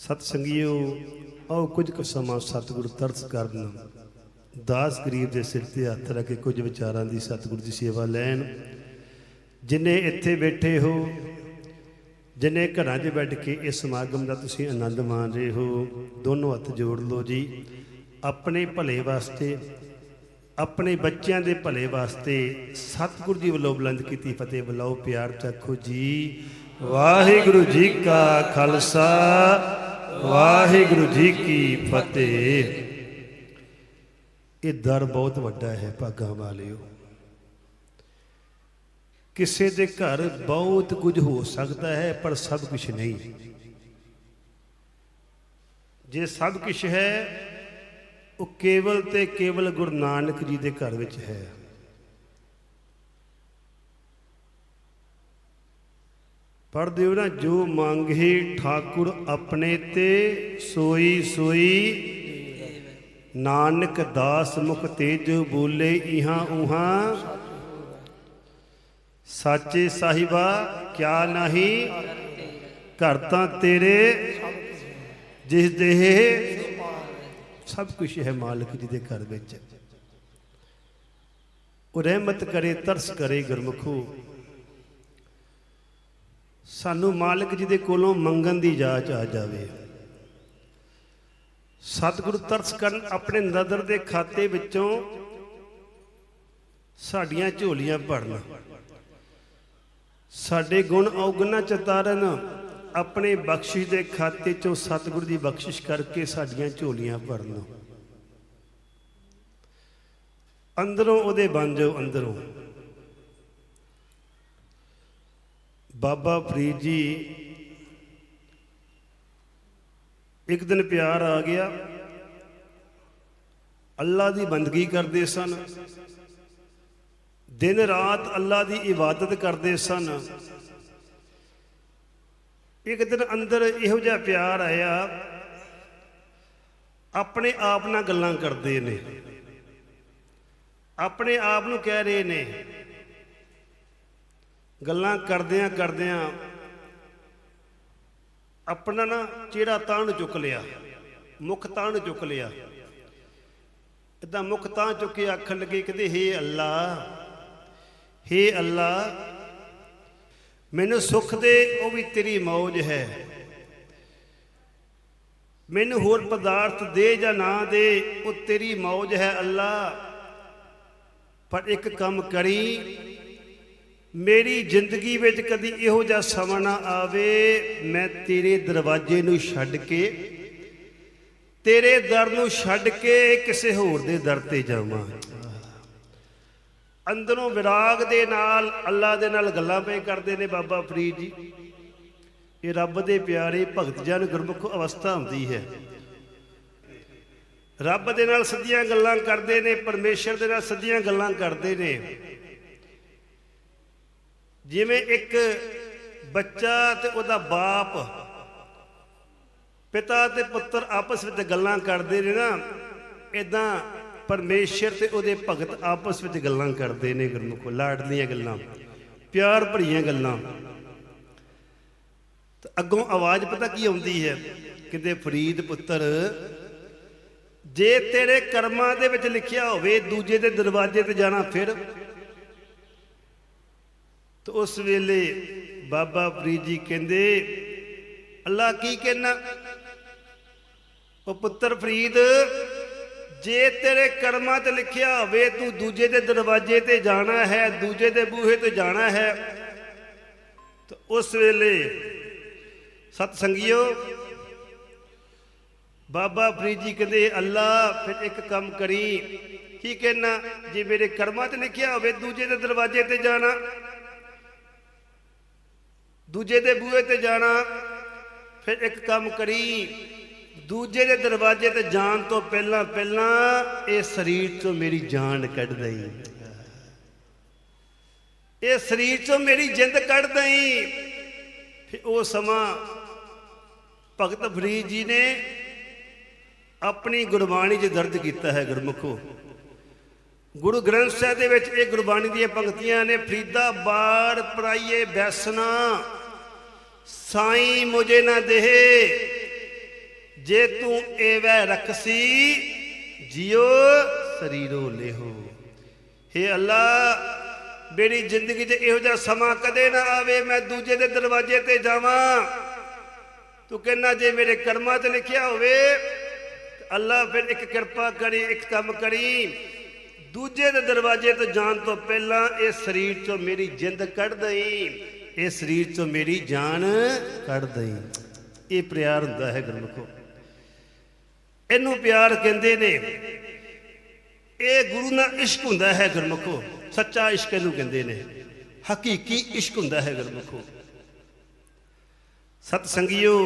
ਸਤ ਸੰਗਿਓ ਆਓ ਕੁਝ ਕੁ ਸਮਾਂ ਸਤਿਗੁਰ ਤਰਸ ਕਰਨ। ਦਾਸ ਗਰੀਬ ਦੇ ਸਿਰ ਤੇ ਹੱਥ ਰੱਖ ਕੇ ਕੁਝ ਵਿਚਾਰਾਂ ਦੀ ਸਤਿਗੁਰ ਦੀ ਸੇਵਾ ਲੈਣ। ਜਿਨੇ ਇੱਥੇ ਬੈਠੇ ਹੋ, ਜਿਨੇ ਘਰਾਂ 'ਚ ਬੈਠ ਕੇ ਇਸ ਸਮਾਗਮ ਦਾ ਤੁਸੀਂ ਆਨੰਦ ਮਾਣ ਰਹੇ ਹੋ, ਦੋਨੋਂ ਹੱਥ ਜੋੜ ਲਓ ਜੀ। ਆਪਣੇ ਭਲੇ ਵਾਸਤੇ, ਆਪਣੇ ਬੱਚਿਆਂ ਦੇ ਭਲੇ ਵਾਸਤੇ ਸਤਿਗੁਰ ਜੀ ਵੱਲੋਂ ਬੁਲੰਦ ਕੀਤੀ ਫਤਿਹ ਬੁਲਾਓ, ਪਿਆਰ ਚੱਖੋ ਜੀ। ਵਾਹਿਗੁਰੂ ਜੀ ਕਾ ਖਾਲਸਾ। ਵਾਹਿਗੁਰੂ ਜੀ ਕੀ ਫਤਿਹ। ਇਹ ਦਰ ਬਹੁਤ ਵੱਡਾ ਹੈ ਭਾਗਾਂ ਵਾਲਿਓ। ਕਿਸੇ ਦੇ ਘਰ ਬਹੁਤ ਕੁਝ ਹੋ ਸਕਦਾ ਹੈ, ਪਰ ਸਭ ਕੁਝ ਨਹੀਂ। ਜੇ ਸਭ ਕੁਝ ਹੈ, ਉਹ ਕੇਵਲ ਤੇ ਕੇਵਲ ਗੁਰੂ ਨਾਨਕ ਜੀ ਦੇ ਘਰ ਵਿੱਚ ਹੈ। ਪੜ੍ਹਦੇ ਹੋ ਨਾ, ਜੋ ਮੰਗੇ ਠਾਕੁਰ ਆਪਣੇ ਤੇ, ਸੋਈ ਸੋਈ ਨਾਨਕ ਦਾਸ ਮੁਖ ਤੇਜ ਬੋਲੇ ਇਹਾਂ ਉਹਾਂ। ਸਾਚੇ ਸਾਹਿਬਾ, ਕਿਆ ਨਹੀਂ? ਘਰ ਤਾਂ ਤੇਰੇ, ਜਿਸ ਦੇ ਸਭ ਕੁਝ ਹੈ ਮਾਲਕ ਜੀ ਦੇ ਘਰ ਵਿੱਚ। ਉਹ ਰਹਿਮਤ ਕਰੇ, ਤਰਸ ਕਰੇ ਗੁਰਮੁਖੋ। ਸਾਨੂੰ ਮਾਲਕ ਜੀ ਦੇ ਕੋਲੋਂ ਮੰਗਣ ਦੀ ਜਾਚ ਆ ਜਾਵੇ। ਸਤਿਗੁਰੂ ਤਰਸ ਕਰਨ ਆਪਣੇ ਨਦਰ ਦੇ ਖਾਤੇ ਵਿੱਚੋਂ ਸਾਡੀਆਂ ਝੋਲੀਆਂ ਭਰਨ। ਸਾਡੇ ਗੁਣ ਔਗਣਾ ਚਤਾਰਨ ਆਪਣੇ ਬਖਸ਼ਿਸ਼ ਦੇ ਖਾਤੇ ਚੋਂ ਸਤਿਗੁਰੂ ਦੀ ਬਖਸ਼ਿਸ਼ ਕਰਕੇ ਸਾਡੀਆਂ ਝੋਲੀਆਂ ਭਰਨ। ਅੰਦਰੋਂ ਉਹਦੇ ਬਣ ਜਾਓ, ਅੰਦਰੋਂ। ਬਾਬਾ ਫਰੀਦ ਜੀ, ਇੱਕ ਦਿਨ ਪਿਆਰ ਆ ਗਿਆ। ਅੱਲਾ ਦੀ ਬੰਦਗੀ ਕਰਦੇ ਸਨ। ਦਿਨ ਰਾਤ ਅੱਲਾ ਦੀ ਇਬਾਦਤ ਕਰਦੇ ਸਨ। ਇੱਕ ਦਿਨ ਅੰਦਰ ਇਹੋ ਜਿਹਾ ਪਿਆਰ ਆਇਆ, ਆਪਣੇ ਆਪ ਨਾਲ ਗੱਲਾਂ ਕਰਦੇ ਨੇ। ਆਪਣੇ ਆਪ ਨੂੰ ਕਹਿ ਰਹੇ ਨੇ ਗੱਲਾਂ ਕਰਦਿਆਂ ਕਰਦਿਆਂ ਆਪਣਾ ਨਾ ਚਿਹਰਾ ਤਾਣ ਚੁੱਕ ਲਿਆ, ਮੁਖ ਤਾਣ ਚੁੱਕ ਲਿਆ। ਇਦਾਂ ਮੁਖ ਤਾਂ ਚੁੱਕ ਕੇ ਆਖਣ ਲੱਗੇ ਕਹਿੰਦੇ, ਹੇ ਅੱਲਾ ਹੇ ਅੱਲਾ, ਮੈਨੂੰ ਸੁੱਖ ਦੇ, ਉਹ ਵੀ ਤੇਰੀ ਮੌਜ ਹੈ। ਮੈਨੂੰ ਹੋਰ ਪਦਾਰਥ ਦੇ ਜਾਂ ਨਾ ਦੇ, ਉਹ ਤੇਰੀ ਮੌਜ ਹੈ ਅੱਲਾ। ਪਰ ਇੱਕ ਕੰਮ ਕਰੀ ਮੇਰੀ ਜ਼ਿੰਦਗੀ ਵਿੱਚ ਕਦੀ ਇਹੋ ਜਿਹਾ ਸਮਾਂ ਨਾ ਆਵੇ, ਮੈਂ ਤੇਰੇ ਦਰਵਾਜ਼ੇ ਨੂੰ ਛੱਡ ਕੇ, ਤੇਰੇ ਦਰ ਨੂੰ ਛੱਡ ਕੇ ਕਿਸੇ ਹੋਰ ਦੇ ਦਰ ਤੇ ਜਾਵਾਂ। ਅੰਦਰੋਂ ਵਿਰਾਗ ਦੇ ਨਾਲ, ਅੱਲਾ ਦੇ ਨਾਲ ਗੱਲਾਂ ਪਏ ਕਰਦੇ ਨੇ ਬਾਬਾ ਫਰੀਦ ਜੀ। ਇਹ ਰੱਬ ਦੇ ਪਿਆਰੇ ਭਗਤ ਜਨ ਗੁਰਮੁਖ ਅਵਸਥਾ ਹੁੰਦੀ ਹੈ। ਰੱਬ ਦੇ ਨਾਲ ਸਿੱਧੀਆਂ ਗੱਲਾਂ ਕਰਦੇ ਨੇ, ਪਰਮੇਸ਼ਰ ਦੇ ਨਾਲ ਸਿੱਧੀਆਂ ਗੱਲਾਂ ਕਰਦੇ ਨੇ। ਜਿਵੇਂ ਇੱਕ ਬੱਚਾ ਤੇ ਉਹਦਾ ਬਾਪ, ਪਿਤਾ ਤੇ ਪੁੱਤਰ ਆਪਸ ਵਿੱਚ ਗੱਲਾਂ ਕਰਦੇ ਨੇ ਨਾ ਇਦਾਂ ਪਰਮੇਸ਼ਰ ਤੇ ਉਹਦੇ ਭਗਤ ਆਪਸ ਵਿੱਚ ਗੱਲਾਂ ਕਰਦੇ ਨੇ ਗੁਰਮੁਖੋ ਲਾਡਲੀਆਂ ਗੱਲਾਂ, ਪਿਆਰ ਭਰੀਆਂ ਗੱਲਾਂ। ਤੇ ਅੱਗੋਂ ਆਵਾਜ਼ ਪਤਾ ਕੀ ਆਉਂਦੀ ਹੈ? ਕਿਤੇ ਫਰੀਦ ਪੁੱਤਰ, ਜੇ ਤੇਰੇ ਕਰਮਾਂ ਦੇ ਵਿੱਚ ਲਿਖਿਆ ਹੋਵੇ, ਦੂਜੇ ਦੇ ਦਰਵਾਜ਼ੇ ਤੇ ਜਾਣਾ ਫਿਰ। ਤੇ ਉਸ ਵੇਲੇ ਬਾਬਾ ਫਰੀਦ ਜੀ ਕਹਿੰਦੇ, ਅੱਲਾ ਕੀ ਕਹਿਣਾ ਉਹ ਪੁੱਤਰ ਫਰੀਦ, ਜੇ ਤੇਰੇ ਕਰਮਾਂ ਤੇ ਲਿਖਿਆ ਹੋਵੇ, ਤੂੰ ਦੂਜੇ ਦੇ ਦਰਵਾਜ਼ੇ ਤੇ ਜਾਣਾ ਹੈ, ਦੂਜੇ ਦੇ ਬੂਹੇ ਤੇ ਜਾਣਾ ਹੈ। ਤਾਂ ਉਸ ਵੇਲੇ ਸਤ ਸੰਗਿਓ ਬਾਬਾ ਫਰੀਦ ਜੀ ਕਹਿੰਦੇ, ਅੱਲਾ, ਫਿਰ ਇੱਕ ਕੰਮ ਕਰੀ। ਕੀ ਕਹਿਣਾ ਜੇ ਮੇਰੇ ਕਰਮਾਂ ਤੇ ਲਿਖਿਆ ਹੋਵੇ, ਦੂਜੇ ਦੇ ਦਰਵਾਜ਼ੇ ਤੇ ਜਾਣਾ ਦੂਜੇ ਦੇ ਬੂਹੇ ਤੇ ਜਾਣਾ, ਫਿਰ ਇੱਕ ਕੰਮ ਕਰੀ। ਦੂਜੇ ਦੇ ਦਰਵਾਜ਼ੇ ਤੇ ਜਾਣ ਤੋਂ ਪਹਿਲਾਂ ਪਹਿਲਾਂ ਇਹ ਸਰੀਰ ਤੋਂ ਮੇਰੀ ਜਾਨ ਕੱਢ ਦਈ। ਇਹ ਸਰੀਰ ਤੋਂ ਮੇਰੀ ਜਿੰਦ ਕੱਢ ਦਈ। ਫਿਰ ਉਹ ਸਮਾਂ ਭਗਤ ਫਰੀਦ ਜੀ ਨੇ ਆਪਣੀ ਗੁਰਬਾਣੀ 'ਚ ਦਰਜ ਕੀਤਾ ਹੈ ਗੁਰਮੁਖੋ। ਗੁਰੂ ਗ੍ਰੰਥ ਸਾਹਿਬ ਦੇ ਵਿੱਚ ਇਹ ਗੁਰਬਾਣੀ ਦੀਆਂ ਪੰਕਤੀਆਂ ਨੇ, ਫਰੀਦਾ ਬਾੜ ਪਰਾਈਏ ਬੈਸਨਾ ਸਾਈ ਮੁਝੇ ਨਾ ਦੇਹ। ਜੇ ਤੂੰ ਏਵੈ ਰਖਸੀ ਜਿਉ ਸਰੀਰੋ ਲੇਹੋ। ਹੇ ਅੱਲਾ, ਮੇਰੀ ਜ਼ਿੰਦਗੀ 'ਚ ਇਹੋ ਜਿਹਾ ਸਮਾਂ ਕਦੇ ਨਾ ਆਵੇ, ਮੈਂ ਦੂਜੇ ਦੇ ਦਰਵਾਜ਼ੇ ਤੇ ਜਾਵਾਂ। ਤੂੰ ਕਹਿੰਦਾ, ਜੇ ਮੇਰੇ ਕਰਮਾਂ 'ਚ ਲਿਖਿਆ ਹੋਵੇ ਅੱਲਾ ਫਿਰ ਇੱਕ ਕਿਰਪਾ ਕਰੀ, ਇੱਕ ਕੰਮ ਕਰੀ। ਦੂਜੇ ਦੇ ਦਰਵਾਜ਼ੇ ਤੇ ਜਾਣ ਤੋਂ ਪਹਿਲਾਂ ਇਹ ਸਰੀਰ 'ਚੋਂ ਮੇਰੀ ਜਿੰਦ ਕੱਢ ਦਈ। ਇਹ ਸਰੀਰ 'ਚੋਂ ਮੇਰੀ ਜਾਨ ਕੱਢ ਦਈ। ਇਹ ਪਿਆਰ ਹੁੰਦਾ ਹੈ ਗੁਰਮੁਖੋ ਇਹਨੂੰ ਪਿਆਰ ਕਹਿੰਦੇ ਨੇ, ਇਹ ਗੁਰੂ ਨਾਲ ਇਸ਼ਕ ਹੁੰਦਾ ਹੈ ਗੁਰਮੁਖੋ ਸੱਚਾ ਇਸ਼ਕ ਇਹਨੂੰ ਕਹਿੰਦੇ ਨੇ। ਹਕੀਕੀ ਇਸ਼ਕ ਹੁੰਦਾ ਹੈ ਗੁਰਮੁਖੋ ਸਤ ਸੰਗਿਓ